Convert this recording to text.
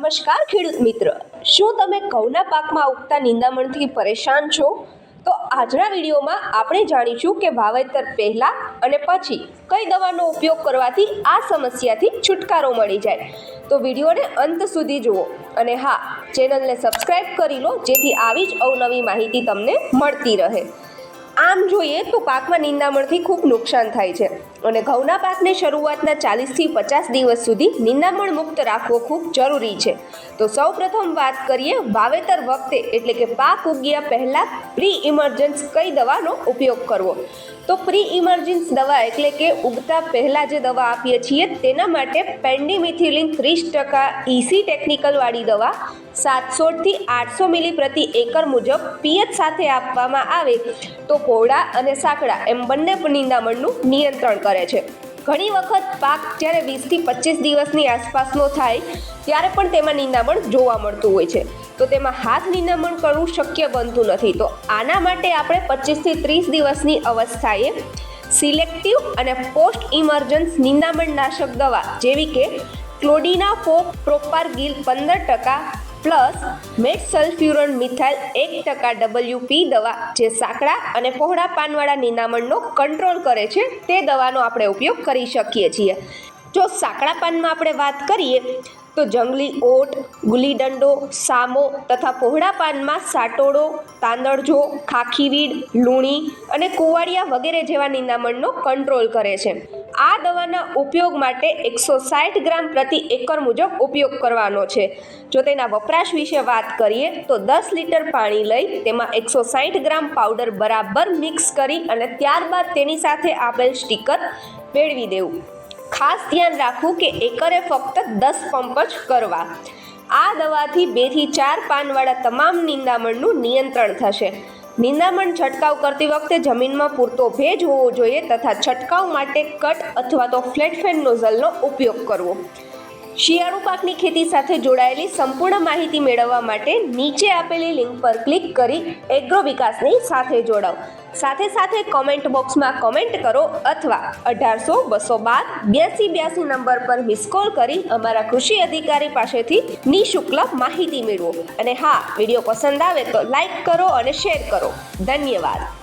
નમસ્કાર ખેડૂત મિત્ર. શું તમે ઘઉંના પાકમાં ઉગતા નિંદામણથી પરેશાન છો? તો આજના વિડીયોમાં આપણે જાણીશું કે વાવેતર પહેલાં અને પછી કઈ દવાનો ઉપયોગ કરવાથી આ સમસ્યાથી છુટકારો મળી જાય. તો વિડીયોને અંત સુધી જુઓ અને હા, ચેનલને સબસ્ક્રાઈબ કરી લો જેથી આવી જ અવનવી માહિતી તમને મળતી રહે. આમ જોઈએ તો પાકમાં નિંદામણથી ખૂબ નુકસાન થાય છે. અને ઘઉંના પાકને શરૂઆતના ચાલીસથી પચાસ દિવસ સુધી નિંદામણ મુક્ત રાખવો ખૂબ જરૂરી છે. તો સૌપ્રથમ વાત કરીએ વાવેતર વખતે, એટલે કે પાક ઉગ્યા પહેલાં પ્રી ઇમરજન્સ કઈ દવાનો ઉપયોગ કરવો? તો પ્રી ઇમરજન્સ દવા એટલે કે ઉગતા પહેલાં જે દવા આપીએ છીએ, તેના માટે પેન્ડીમિથિલિન ત્રીસ ટકા ઇસી ટેકનિકલવાળી દવા સાતસોથી આઠસો મિલી પ્રતિ એકર મુજબ પિયત સાથે આપવામાં આવે તો કોવડા અને સાંકડા એમ બંને નિંદામણનું નિયંત્રણ કરે છે. ઘણી વખત પાક જ્યારે વીસથી પચીસ દિવસની આસપાસનો થાય ત્યારે પણ તેમાં નિંદામણ જોવા મળતું હોય છે. તો તેમાં હાથ નિંદામણ કરવું શક્ય બનતું નથી. તો આના માટે આપણે પચીસથી ત્રીસ દિવસની અવસ્થાએ સિલેક્ટિવ અને પોસ્ટ ઇમરજન્સ નિંદામણનાશક દવા જેવી કે ક્લોડિના ફોક પ્રોપાર ગીલ પંદર ટકા પ્લસ મેટ સલ્ફ્યુરોન મિથાઇલ એક ટકા ડબલ્યુપી દવા જે સાંકડા અને પહોળા પાનવાળા નિનામણનો કંટ્રોલ કરે છે, તે દવાનો આપણે ઉપયોગ કરી શકીએ છીએ. જો સાંકડા પાનમાં આપણે વાત કરીએ, તો જંગલી ઓટ ગુલીડંડો સામો તથા પહોળા પાનમાં સાટોડો, તાંદળજો, ખાખીવીડ, લૂણી અને કુવાડિયા વગેરે જેવા નિનામણનો કંટ્રોલ કરે છે. આ દવાના ઉપયોગ માટે એકસો સાઠ ગ્રામ પ્રતિ એકર મુજબ ઉપયોગ કરવાનો છે. જો તેના વપરાશ વિશે વાત કરીએ, તો દસ લીટર પાણી લઈ તેમાં એકસો સાઠ ગ્રામ પાવડર બરાબર મિક્સ કરી અને ત્યારબાદ તેની સાથે આપેલ સ્ટીકર મેળવી દેવું. ખાસ ધ્યાન રાખવું કે એકરે ફક્ત દસ પંપ જ કરવા. આ દવાથી બેથી ચાર પાનવાળા તમામ નિંદામણનું નિયંત્રણ થશે. નિંદામણ છંટકાવ કરતી વખતે જમીનમાં પૂરતો ભેજ હોવો જોઈએ તથા છંટકાવ માટે કટ અથવા તો ફ્લેટ ફેન નોઝલનો ઉપયોગ કરવો. શિયાળુ પાકની ખેતી સાથે જોડાયેલી સંપૂર્ણ માહિતી મેળવવા માટે નીચે આપેલી લિંક પર ક્લિક કરી એગ્રો વિકાસની સાથે જોડાઓ. સાથે સાથે કોમેન્ટ બોક્સમાં કોમેન્ટ કરો અથવા અઢારસો બસો બાર બ્યાસી બ્યાસી નંબર પર મિસ કોલ કરી અમારા કૃષિ અધિકારી પાસેથી નિઃશુલ્ક માહિતી મેળવો. અને હા, વીડિયો પસંદ આવે તો લાઈક કરો અને શેર કરો. ધન્યવાદ.